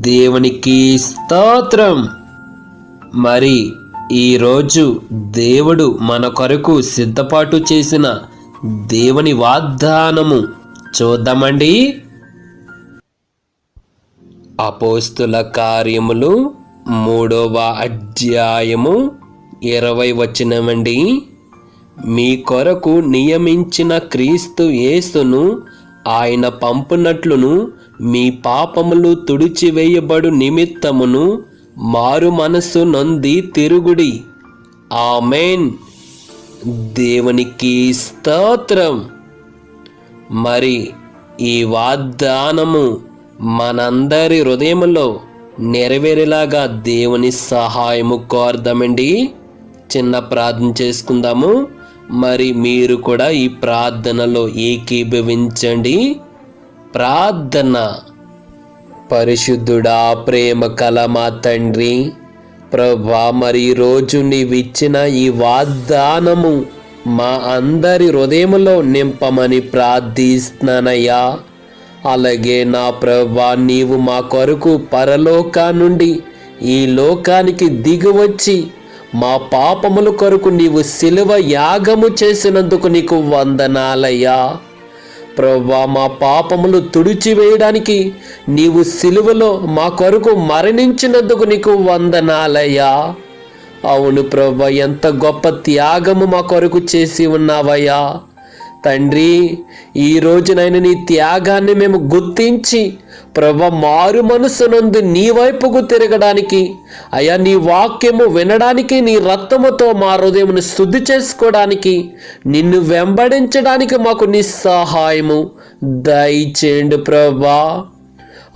దేవునికి స్తోత్రం. మరి ఈరోజు దేవుడు మన కొరకు సిద్ధపాటు చేసిన దేవుని వాగ్దానము చూద్దామండి. అపోస్తుల కార్యములు మూడవ అధ్యాయము ఇరవై వచ్చినమండి మీ కొరకు నియమించిన క్రీస్తు యేసును ఆయన పంపునట్లును మీ పాపములు తుడిచివేయబడు నిమిత్తమును మారు మనస్సు నొంది తిరుగుడి. ఆమెన్. దేవునికి స్తోత్రం. మరి ఈ వాగ్దానము మనందరి హృదయములో నెరవేరేలాగా దేవుని సహాయము కోరదామండి. చిన్న ప్రార్థన చేసుకుందాము. మరి మీరు కూడా ఈ ప్రార్థనలో ఏకీభవించండి. ప్రార్థన. పరిశుద్ధుడా ప్రేమ కల మా తండ్రి. ప్రభా మరి రోజు నీవిచ్చిన ఈ వాగ్దానము మా అందరి హృదయములో నింపమని ప్రార్థిస్తున్నానయ్యా. అలాగే నా ప్రభా నీవు మా కొరకు పరలోకా నుండి ఈ లోకానికి దిగివచ్చి మా పాపములు కొరకు నీవు సిలువ యాగము చేసినందుకు నీకు వందనాలయ్యా. ప్రవ్వా మా పాపములు తుడిచివేయడానికి నీవు సిలువలో మా కొరకు మరణించినందుకు నీకు వందనాలయ్యా. అవును ప్రవ్వ ఎంత గొప్ప త్యాగము మా కొరకు చేసి ఉన్నావయ్యా. తండ్రి ఈ రోజునైనా నీ త్యాగాన్ని మేము గుర్తించి ప్రభ మారు మనసునందు నీ వైపుకు తిరగడానికి అయా నీ వాక్యము వినడానికి నీ రక్తముతో మా హృదయమును శుద్ధి చేసుకోవడానికి నిన్ను వెంబడించడానికి మాకు నీ సహాయము దయచేయండి ప్రభా.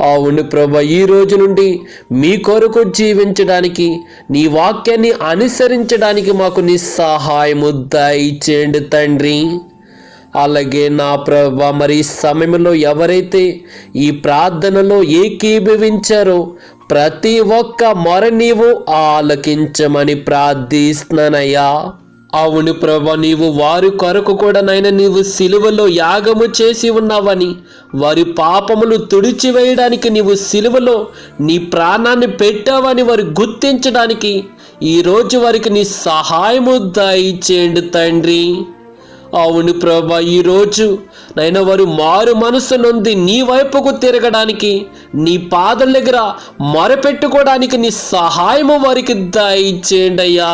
అవును ప్రభ ఈ రోజు నుండి మీ కొరకు జీవించడానికి నీ వాక్యాన్ని అనుసరించడానికి మాకు నీ సహాయము దయచేయండి తండ్రి. అలాగే నా ప్రభ మరి ఈ సమయంలో ఎవరైతే ఈ ప్రార్థనలో ఏకీభవించారో ప్రతి ఒక్క మొర నీవు ఆలకించమని ప్రార్థిస్తున్నానయ్యా. అవును ప్రభ నీవు వారి కొరకు కూడా నైనా నీవు సిలువలో యాగము చేసి ఉన్నావని వారి పాపములు తుడిచివేయడానికి నీవు సిలువలో నీ ప్రాణాన్ని పెట్టావని వారు గుర్తించడానికి ఈరోజు వారికి నీ సహాయము దయచేయండి తండ్రి. అవును ప్రభా ఈరోజు నైనా వారు మారు మనసు నొంది నీ వైపుకు తిరగడానికి నీ పాదల దగ్గర మొరపెట్టుకోవడానికి నీ సహాయము వారికి దయచేయండి అయ్యా.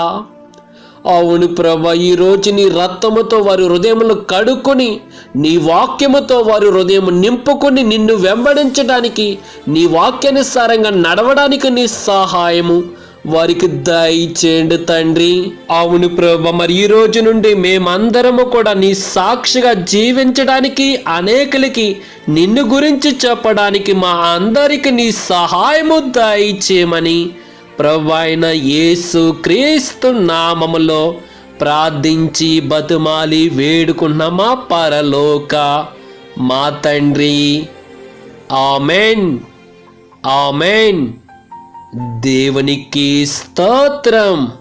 అవును ప్రభా ఈ రోజు నీ రక్తముతో వారి హృదయములు కడుక్కొని నీ వాక్యముతో వారి హృదయం నింపుకొని నిన్ను వెంబడించడానికి నీ వాక్యానుసారంగా నడవడానికి నీ సహాయము వారికి దయచేయండి తండ్రి. అవును ప్రభ మరి ఈ రోజు నుండి మేమందరము కూడా నీ సాక్షిగా జీవించడానికి అనేకులకి నిన్ను గురించి చెప్పడానికి మా అందరికి నీ సహాయము దయచేయమని ప్రభు యేసు క్రీస్తు నామములో ప్రార్థించి బతుమాలి వేడుకున్న మా పరలోక మా తండ్రి. ఆమెన్. ఆమెన్. దేవునికి స్తోత్రం.